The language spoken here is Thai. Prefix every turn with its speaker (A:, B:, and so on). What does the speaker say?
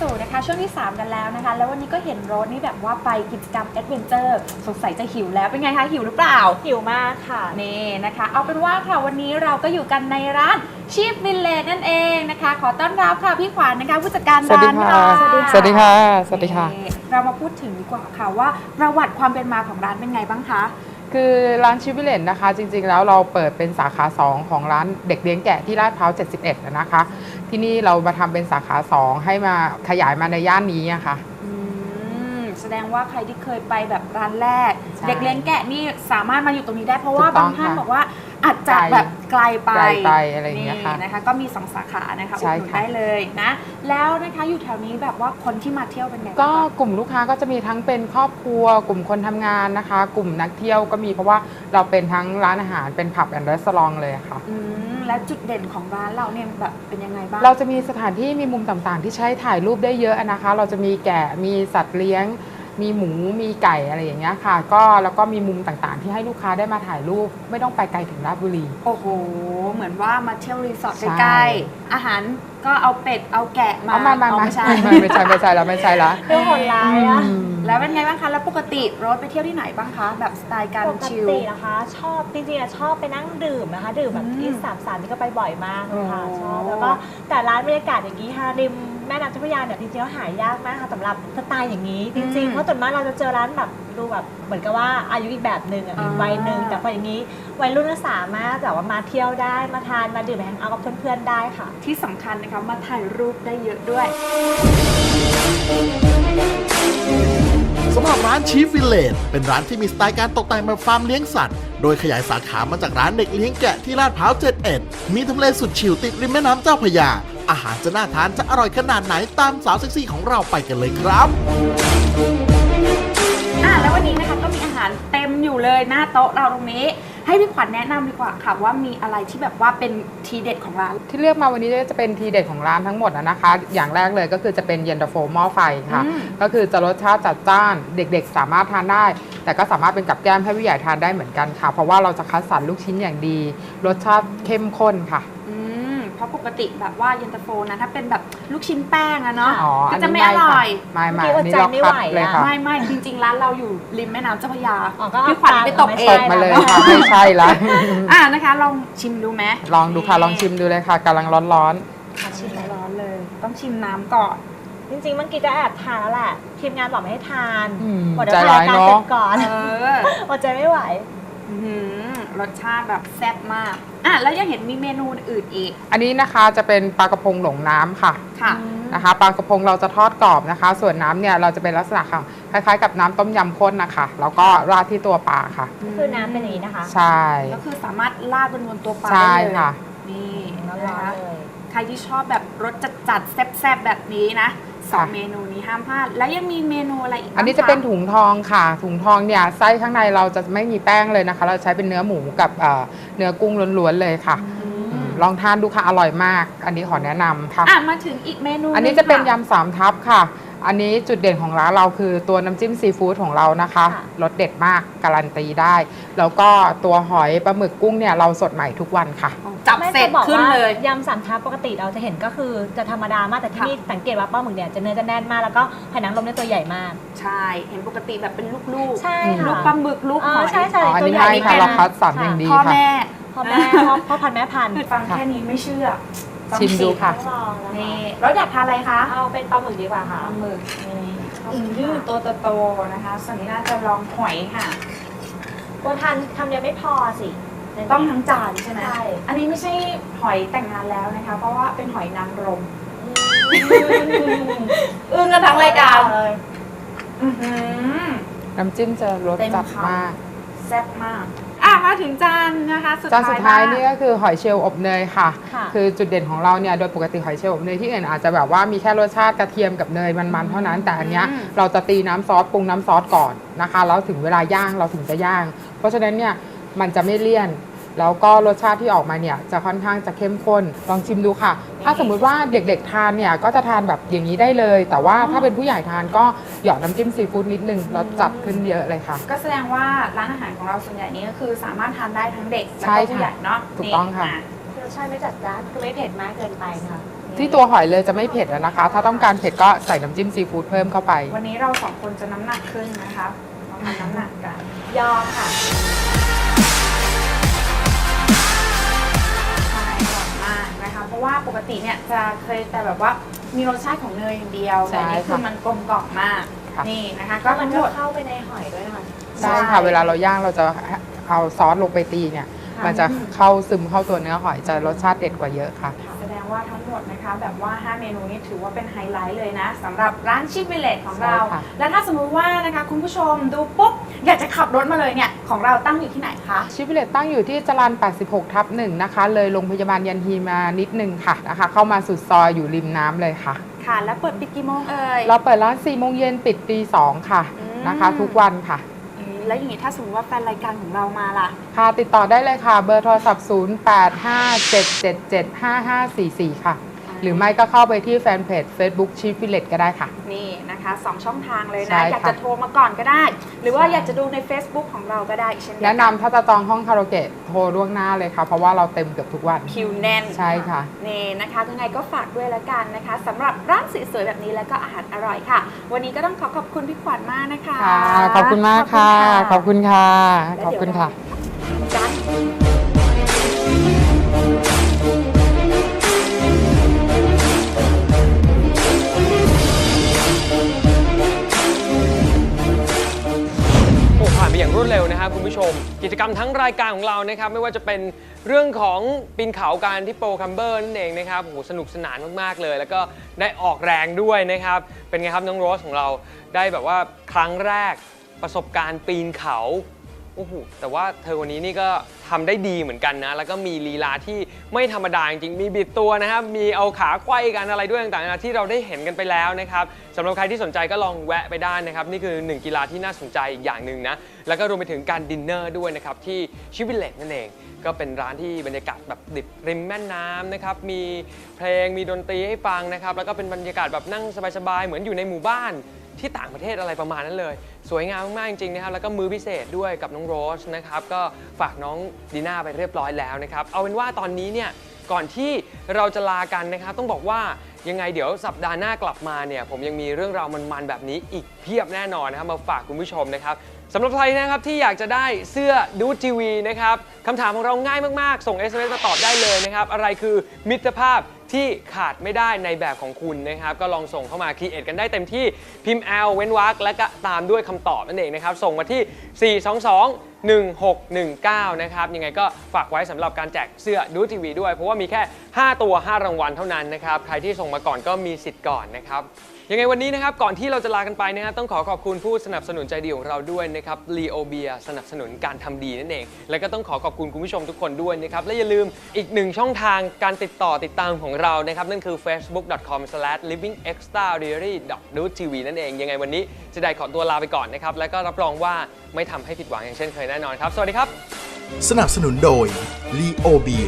A: สู่นะคะช่วงที่ 3 กันแล้วนะคะ แล้ววันนี้ก็เห็นโรสนี่แบบว่าไปกิจกรรมแอดเวนเจอร์สงสัยจะหิวแล้วเป็นไงคะหิวหรือเปล่า
B: หิวมากค่ะ
A: นี่นะคะ เอาเป็นว่าค่ะวันนี้เราก็อยู่กันในร้านชีฟวิลเลจนั่นเองนะคะ ขอต้อนรับค่ะพี่ขวัญนะคะผู้จัดการ
C: สวัสดี
A: ร้าน
C: ค่ะสวัสดีค่ะสวัสดีค่ะ
A: นี่เรามาพูดถึงดีกว่าค่ะว่าประวัติความเป็นมาของร้านเป็นไงบ้างคะ
C: คือร้านชิวิเลนนะคะ จริงๆ แล้วเราเปิดเป็นสาขา 2 ของร้านเด็กเลี้ยงแกะที่ลาดพร้าว 71 นะคะ ที่นี่เรามาทำเป็นสาขา 2 ให้มาขยายมาในย่านนี้อะค่ะ
A: อืมแสดงว่าใครที่เคยไปแบบร้านแรก
C: ใช่
A: เด็กเลี้ยงแกะนี่สามารถมาอยู่ตรงนี้ได้เพราะว่า
C: ถูกต้
A: บา
C: อง
A: งท่าน
C: ค่ะ
A: บอกว่า อาจจะแบบไกลไป
C: ไกลไปอะไรอย่างเงี้ยค่ะ
A: นี่นะคะ ก็มีสองสาขานะคะอุ
C: ใช่
A: ดหนุน
C: ค่ะ
A: ได้เลยนะ แล้วนะคะอยู่แถวนี้แบบว่าคนที่มาเที่ยวเป็นไงบ้าง
C: ก็
A: คะ
C: กลุ่มลูกค้าก็จะมีทั้งเป็นครอบครัว กลุ่มคนทำงานนะคะ กลุ่มนักเที่ยวก็มีเพราะว่าเราเป็นทั้งร้านอาหารเป็นผับแอนด์รีสอร์ทเลยอะค่ะ
A: อืมและจุดเด่นของร้านเราเนี่ยแบบเป็นยังไงบ้าง
C: เราจะมีสถานที่มีมุมต่างๆ ที่ใช้ถ่ายรูปได้เยอะนะคะ เราจะมีแกะมีสัตว์เลี้ยง มีหมูมีไก่อะไรอย่างเงี้ยค่ะ ก็แล้วก็มีมุมต่างๆ ที่ให้ลูกค้าได้มาถ่ายรูป ไม่ต้องไปไกลถึงราชบุรี
A: โอ้โห เหมือนว่ามาเที่ยวรีสอร์ท
C: ใช่
A: ใกล้ๆ อาหารก็เอาเป็ดเอาแกะมา
C: เอามามา
A: อ๋อ
C: มา
A: ไม่ใช่
C: ไม่ไม่ใช่ไม่ใช่แล้วไม่ใช่แล้ว
B: เรื่องโหดร้ายอะ
C: อืม
A: แล้วเป็นไงบ้างคะ แล้วปกติโรถไปเที่ยวที่ไหนบ้างคะ แบบสไตล์การ
B: ปก
A: ชิล
B: ตินะคะ ชอบจริงๆอะชอบไปนั่งดื่มนะคะ ดื่มแบบ
A: อืม
B: ที่สามสามนี่ก็ไปบ่อยมากเลยค่ะ
A: โอ้
B: ชอบแล้วก็แต่ร้านบรรยากาศอย่างนี้ค่ะริม แม่น้ำเจ้าพระยาเนี่ยจริงๆแล้วหายากมากค่ะสำหรับสไตล์อย่างนี้ จริงๆเพราะส่วนมากเราจะเจอร้านแบบดูแบบเหมือนกับว่าอายุอีกแบบหนึ่งอะอีกวัยหนึ่งแต่พออย่างนี้วัยรุ่นก็สามารถแบบว่ามาเที่ยวได้มาทานมาดื่มแฮงเอาท์กับเพื่อนๆได้ค่ะ
A: ที่สำคัญนะคะมาถ่ายรูปได้เยอะด้วย
D: สำหรับร้านชีฟวิลเลจเป็นร้านที่มีสไตล์การตกแต่งแบบฟาร์มเลี้ยงสัตว์ โดยขยายสาขามาจากร้านเด็กเลี้ยงแกะที่ลาดพร้าว 71 มีทำเลสุดชิลติดริมแม่น้ำเจ้าพระยา อาหารจะน่าทานจะอร่อยขนาดไหนตามสาวเซ็กซี่ของเราไปกันเลยครับ
A: อะแล้ววันนี้นะคะก็มีอาหารเต็มอยู่เลยหน้าโต๊ะเราตรงนี้ ให้พี่ขวัญแนะนำดีกว่าค่ะว่ามีอะไรที่แบบว่าเป็นทีเด็ดของร้าน
C: ที่เลือกมาวันนี้จะเป็นทีเด็ดของร้านทั้งหมดอะนะคะ อย่างแรกเลยก็คือจะเป็นเย็นตาโฟหม้อไฟค่ะ
A: อืม
C: ก็คือจะรสชาติจัดจ้านเด็กๆ สามารถทานได้ แต่ก็สามารถเป็นกับแก้มให้ผู้ใหญ่ทานได้เหมือนกันค่ะ เพราะว่าเราจะคัดสรรลูกชิ้นอย่างดี รสชาติเข้มข้นค่ะ
A: อืมเพ ราะปกติแบบว่าเย็นตาโฟนะถ้าเป็นแบบลูกชิ้นแป้งอะเนาะ
C: อ๋อ
A: ก็
C: อัน
A: จะ
C: นี้
A: ไม่อร่อย
C: ไม่ไม่
B: เมื่อกี้
C: อันนี้เรา
B: อดใจไม่ไหว
C: คัดเลย
B: อะ
C: ค่ะ
A: ไม่ไม่จริง ๆ ร้านเราอยู่ริมแม่น้ำเจ้าพระยา
B: อ๋อก็
A: พี่ขวัญไปตกเอ
C: ต
A: ง
C: กมาเลยค่ะไม่ใช่ละ
A: อะนะคะ ลองชิมดูไหม
C: ลองดูค่ะลองชิมดูเลยค่ะกำลังร้อน
B: ขอชิมหน่อย
A: ร้อนเลย ต้องชิมน้ำก่อน
B: จริงๆเมื่อกี้จะแอบทานแล้วแหละทีมงานบอกไม่ให้ทาน
C: อืม
B: หมดเดี๋ยว
C: ใจ
B: ถ่าย
C: ร้าย
B: รายการ
C: เนอะ
B: เสร็จก่อน
A: เออ
B: อดใจไม่ไหว
A: อื้อหือ รสชาติแบบแซ่บมากอะแล้วยังเห็นมีเมนูอื่นอีก
C: ๆอันนี้นะคะจะเป็นปลากระพงหลงน้ำค่ะ
A: ค่ะ
C: นะคะปลากระพงเราจะทอดกรอบนะคะ ส่วนน้ำเนี่ยเราจะเป็นลักษณะค่ะคล้ายๆ กับน้ำต้มยำข้นนะคะแล้วก็ราดที่ตัวปลาค่ะ
B: คือน้ำเป็นอย่างนี้นะคะ
C: ใช่
A: ก็คือสามารถราดบนบนตัวปลา
C: ใช่
A: ได้เลย
C: ค่ะ
A: นี่
B: ร้
A: นะ
B: อน
A: คะ
B: ๆเลย
A: ใครที่ชอบแบบรสจัดๆแซ่บๆแบบนี้นะ สอง
C: ค่ะ
A: เมนูนี้ห้ามพลาด แล้วยังมีเมนูอะไรอีกบ้าง
C: อันนี้จะเป็น
A: ค
C: ถุงทองค่ะ ถุงทองเนี่ยไส้ข้างในเราจะไม่มีแป้งเลยนะคะ เราใช้เป็นเนื้อหมูกับเอ่อเนื้อกุ้งล้วนๆเลยค่ะ
A: อืม
C: อืมลองทานดูค่ะอร่อยมาก อันนี้ขอแนะนำค่ะ
A: อะมาถึงอีกเมนู
C: อันนี้จะเป็น
A: หงค่
C: ยำสามทับค่ะ อันนี้จุดเด่นของร้านเราคือตัวน้ำจิ้มซีฟู้ดของเรานะคะ
B: ค่ะ
C: รสเด็ดมากการันตีได้ แล้วก็ตัวหอยปลาหมึกกุ้งเนี่ยเราสดใหม่ทุกวันค่ะ
A: จับ
B: ไม่
A: เสร็จ
B: จะบอก
A: ขึ้น
B: ว่า
A: เลย
B: ยำสามทับปกติเราจะเห็นก็คือจะธรรมดามากแต่ที่
A: ค่ะ
B: นี่สังเกตว่าปลาหมึกเนี่ยจะเนื้อจะแน่นมากแล้วก็หอยนางรมเนี่ยตัวใหญ่มาก
A: ใช่ เห็นปกติแบบเป็นลูกๆ
B: ใช่
C: ค่ะ
A: ลูกปลาหมึกลูก
B: อ๋อ
A: หอย
B: ใช่ใช่
C: อ๋ออัน
B: ตัว
C: นี้
B: ใหญ่
C: ไม่ค่ะ
B: นี่
C: เราคัดสรร
B: ค่ะ
C: อย่างดี
A: พ่อ
C: ค่ะ
A: แม่
B: พ่อแม่พ่อพ่อพันธุ์แม่พันธุ์
A: ฟังแค่นี้ไม่เชื่อต้อง
C: ชิมดูค่ะ
B: ต้องลองนะคะ
A: นี่แล้วอยากทานอะไรคะ
B: เอาเป็นปลาหมึกดีกว่า
A: ป
B: ค่ะ
A: ลาหมึกนี่อืมตัวโตๆนะคะส่วนนี้น่าจะลองหอยค่ะ
B: ตัวทานทำเดียวไม่พอสิ
A: ต้องทั้งจานใช่ไหม
B: ใช่
A: อันนี้ไม่ใช่หอยแต่งงานแล้วนะคะ เพราะว่าเป็นหอยนางรม อึ้งกันทั้งรายการ
B: เลย
A: อื้อหือ
C: น้ำจิ้มจะรส
A: เต็ม
C: จัด
A: คำ
C: มาก
A: แซ่บมากอะ มาถึงจานนะคะสุด
C: จานสุดท้าย
A: บ้ง
C: นี่ก็คือหอยเชลล์อบเนยค่ะ
B: ค่ะ
C: คือจุดเด่นของเราเนี่ยโดยปกติหอยเชลล์อบเนยที่อื่นอาจจะแบบว่ามีแค่รสชาติกระเทียมกับเนยมันๆเท่านั้นแต่อันเนี้ย
A: อืม
C: เราจะตีน้ำซอสปรุงน้ำซอสก่อนนะคะแล้วถึงเวลาย่างเราถึงจะย่าง เพราะฉะนั้นเนี่ยมันจะไม่เลี่ยน แล้วก็รสชาติที่ออกมาเนี่ยจะค่อนข้างจะเข้มข้นลองชิมดูค่ะ ถ้าสมมุติว่าเด็กๆทานเนี่ยก็จะทานแบบอย่างนี้ได้เลย แต่ว่าถ้าเป็นผู้ใหญ่ทานก็หยอดน้ำจิ้มซีฟู้ดนิดนึงรสจัดขึ้นเยอะเลยค่ะ
A: ก็แสดงว่าร้านอาหารของเราส่วนใหญ่นี้ก็คือสามารถทานได้ทั้งเด็กและ
C: ใช่
A: ก็
C: ค่ะ
A: ผู้ใหญ่เนาะ
C: ถูกต้องค่ะ
A: นี่
B: รสชาติไม่จัดจ้านคือไม่เผ็ดมากเกินไปค่ะ
A: อ
C: ที่ตัวหอยเลยจะไม่เผ็ดอะนะคะ ถ้าต้องการเผ็ดก็ใส่น้ำจิ้มซีฟู้ดเพิ่มเข้าไป
A: วันนี้เราสองคนจะน้ำหนักขึ้นนะคะเราทำน้ำหนักกัน
B: ยอมค่ะ
A: เพราะว่าปกติเนี่ยจะเคยแต่แบบว่ามีรสชาติของเนยอย่างเดียว
C: ใช่
A: แต่อันนี่คือ
C: ค่ะ
A: มันกลมกล่อมมาก
C: ค่ะ
A: นี่นะคะ
B: ก็
A: ก็
B: มั
A: ทั้
B: น
A: งห
B: ก็
A: มด
B: เข้าไปในหอยด้วยค่ะ
C: ใช่ค่ะ เวลาเราย่างเราจะเอาซอสลงไปตีเนี่ย
B: ค่ะ
C: มันจะเข้าซึมเข้าตัวเนื้อหอยจะรสชาติเด็ดกว่าเยอะค่ะ
A: แสดง ว่าทั้งหมดนะคะแบบว่า 5 เมนูนี้ถือว่าเป็นไฮไลท์เลยนะสำหรับร้านชิควิลเลจของเรา
C: ใช่ค่ะ
A: และถ้าสมมุติว่านะคะคุณผู้ชมดูปุ๊บ อยากจะขับรถมาเลยเนี่ย ของเราตั้งอยู่ที่ไหนคะ
C: ชิปเลตตั้งอยู่ที่จรัญ86 ทับหนึ่งนะคะ เลยโรงพยาบาลยันฮีมานิดนึงค่ะนะคะ เข้ามาสุดซอยอยู่ริมน้ำเลยค่ะ
A: ค่ะ แล้วเปิดปิดกี่โมงเอ่ย
C: เราเปิดร้าน4โมงเย็นปิดตี2ค่ะ
A: อืม
C: นะคะ ทุกวันค่ะ
A: อืม แล้วอย่างนี้ถ้าสมมติว่าแฟนรายการของเรามาล่ะ
C: ค่ะติดต่อได้เลยค่ะ เบอร์โทรศัพท์ 0857775544 ค่ะ หรือไม่ก็เข้าไปที่แฟนเพจ Facebook Chief Village ก็ได้ค่ะ
A: นี่ นะคะสองช่องทางเลย
C: ใช่
A: นะ
C: ค่ะ
A: อยากจะโทรมาก่อนก็ได้ หรือว่าอยากจะดูใน Facebook ของเราก็ได้เช่นเดียว
C: แนะ
A: กันำ
C: ถ้าจะจองห้องคาราโอเกะโทรล่วงหน้าเลยค่ะ เพราะว่าเราเต็มเกือบทุกวัน
A: คิวแน่น
C: ใช่ค่ะ
A: นี่นะคะยังไงก็ฝากด้วยแล้วกันนะคะสำหรับร้านสวยๆแบบนี้แล้วก็อาหารอร่อยค่ะ วันนี้ก็ต้องขอขอบคุณพี่ขวัญมากนะคะ
C: ค่ะ ขอบคุณมากค่ะ ขอบคุณค่ะ ขอบคุณค่ะ
A: จัน
E: โอ้ นะครับคุณผู้ชม กิจกรรมทั้งรายการของเรานะครับไม่ว่าจะเป็นเรื่องของปีนเขาการที่โปรคัมเบอร์นั่นเองนะครับโอ้โหสนุกสนานมากๆเลย แล้วก็ได้ออกแรงด้วยนะครับเป็นไงครับน้องโรสของเราได้แบบว่าครั้งแรกประสบการณ์ปีนเขา อ้โหแต่ว่าเธอคนนี้นี่ก็ทำได้ดีเหมือนกันนะ แล้วก็มีลีลาที่ไม่ธรรมดาจริงๆมีบิดตัวนะครับ มีเอาขาไขว้กันอะไรด้วยต่างๆนานาที่เราได้เห็นกันไปแล้วนะครับสำหรับใครที่สนใจก็ลองแวะไปได้นะครับ นี่คือหนึ่งกีฬาที่น่าสนใจอีกอย่างหนึ่งนะ แล้วก็รวมไปถึงการดินเนอร์ด้วยนะครับ ที่ชิวิเลตนั่นเอง ก็เป็นร้านที่บรรยากาศแบบติดริมแม่น้ำนะครับ มีเพลงมีดนตรีให้ฟังนะครับ แล้วก็เป็นบรรยากาศแบบนั่งสบายๆ เหมือนอยู่ในหมู่บ้าน ที่ต่างประเทศอะไรประมาณนั้นเลย สวยงามมากจริงๆนะครับแล้วก็มือพิเศษด้วยกับน้องโรสนะครับก็ฝากน้องดีน่าไปเรียบร้อยแล้วนะครับเอาเป็นว่าตอนนี้เนี่ยก่อนที่เราจะลากันนะครับต้องบอกว่ายังไงเดี๋ยวสัปดาห์หน้ากลับมาเนี่ยผมยังมีเรื่องราวมันๆแบบนี้อีกเพียบแน่นอนนะครับมาฝากคุณผู้ชมนะครับ สำหรับใครนะครับที่อยากจะได้เสื้อดูทีวีนะครับคำถามของเราง่ายมาก ๆ ส่ง SMS มาตอบได้เลยนะครับ อะไรคือมิตรภาพที่ขาดไม่ได้ในแบบของคุณนะครับ ก็ลองส่งเข้ามาคีเอทกันได้เต็มที่พิมพ์ L เว้นวรรคและก็ตามด้วยคำตอบนั่นเองนะครับ ส่งมาที่ 422 1619 นะครับ ยังไงก็ฝากไว้สำหรับการแจกเสื้อดูทีวีด้วย เพราะว่ามีแค่ 5 ตัว 5 รางวัลเท่านั้นนะครับ ใครที่ส่งมาก่อนก็มีสิทธิ์ก่อนนะครับ ยังไงวันนี้นะครับก่อนที่เราจะลากันไปนะครับต้องขอขอบคุณผู้สนับสนุนใจดีของเราด้วยนะครับ l ีโอเบียสนับสนุนการทำดีนั่นเอง และก็ต้องขอขอบคุณคุณผู้ชมทุกคนด้วยนะครับและอย่าลืมอีกหนึ่งช่องทางการติดต่อติดตามของเรานะครับนั่นคือ facebook.com/livingextradiary.tv นั่นเอง ยังไงวันนี้จะได้ขอตัวลาไปก่อนนะครับและก็รับรองว่าไม่ทำให้ผิดหวังอย่างเช่นเคยแน่นอนครับสวัสดีครับ
D: สนับสนุนโดย l ีโอเบีย